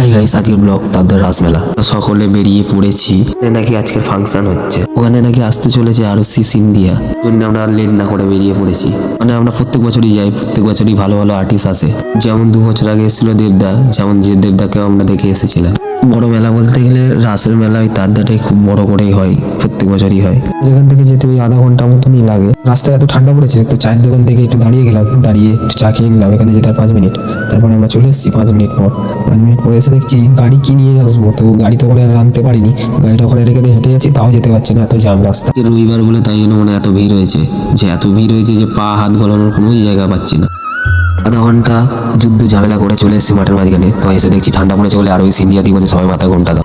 Hi guys আজকের blog তাদের রাসমেলা। সকলে বেরিয়ে পড়েছি। নাকি আজকের ফাংশন হচ্ছে। ওখানে নাকি আসতে চলেছে আরও সি ইন্ডিয়া জন্য আমরা লেট না করে বেরিয়ে পড়েছি। মানে আমরা প্রত্যেক বছরই যাই, প্রত্যেক বছরই ভালো ভালো আর্টিস্ট আসে। যেমন দু বছর আগে এসেছিল দেবদা, যেমন যে দেবদাকেও আমরা দেখে এসেছিলাম। বড় মেলা বলতে গেলে রাসের মেলা ওই তার ধারে খুব বড় করেই হয়, প্রত্যেক বছরই হয়। এখান থেকে আধা ঘণ্টা মতনই লাগে। রাস্তায় এত ঠান্ডা পড়েছে, তো চায়ের দোকান থেকে একটু দাঁড়িয়ে গেলাম, দাঁড়িয়ে একটু চা খেয়ে নিলাম, এখানে যেতে পাঁচ মিনিট। তারপর আমরা চলে এসেছি পাঁচ মিনিট পর। পাঁচ মিনিট পরে এসে দেখছি গাড়ি কি নিয়ে আসব, তো গাড়ি তো ওখানে আনতে পারিনি। গাড়িটা ওখানে রেখে দিয়ে হেঁটে যাচ্ছি, তাও যেতে পারছি না, এত জাম রাস্তা। রবিবার বলে তাই জন্য মনে এত ভিড় হয়েছে, যে এত ভিড় হয়েছে যে পা হাত গলানোর কোনো জায়গা পাচ্ছি না। আধা ঘণ্টা যুদ্ধ ঝামেলা করে চলে এসেছি মাঠের মাঝখানে, তো এসে দেখছি ঠান্ডা পড়েছে বলে আর ওই সিন্ধিয়া দিয়ে বলে সবাই মাথা ঘণ্টা দাও।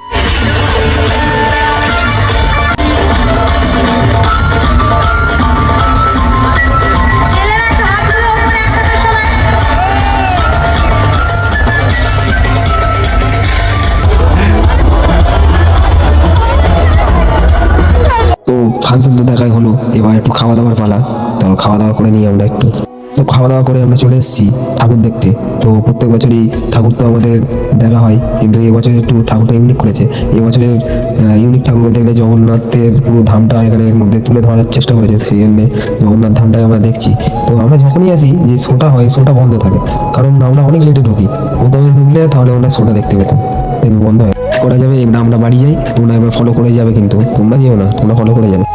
ফাংশন তো দেখাই হলো। এবার একটু খাওয়া দাওয়ার পালা। তো খাওয়া দাওয়া করে নিই আমরা একটু তো খাওয়া দাওয়া করে আমরা চলে এসেছি ঠাকুর দেখতে। তো প্রত্যেক বছরই ঠাকুর তো আমাদের দেখা হয়। কিন্তু এবছর একটু ঠাকুরটা ইউনিক করেছে। এবছরের ইউনিক ঠাকুর বলতে গেলে জগন্নাথের পুরো ধামটা এখানের মধ্যে তুলে ধরার চেষ্টা করেছে। সেই জন্যে জগন্নাথ ধামটাই আমরা দেখছি। তো আমরা যখনই আসি যে শোটা হয়, শোটা বন্ধ থাকে। কারণ আমরা অনেক লেটে ঢুকি। প্রথমে ঢুকলে তাহলে আমরা শোটা দেখতে পেতাম। বন্ধ হয়। করা যাবে, এবার আমরা বাড়ি যাই। তোমরা এবার ফলো করে যাবে কিন্তু। তোমরা যেও না, তোমরা ফলো করে যাবে।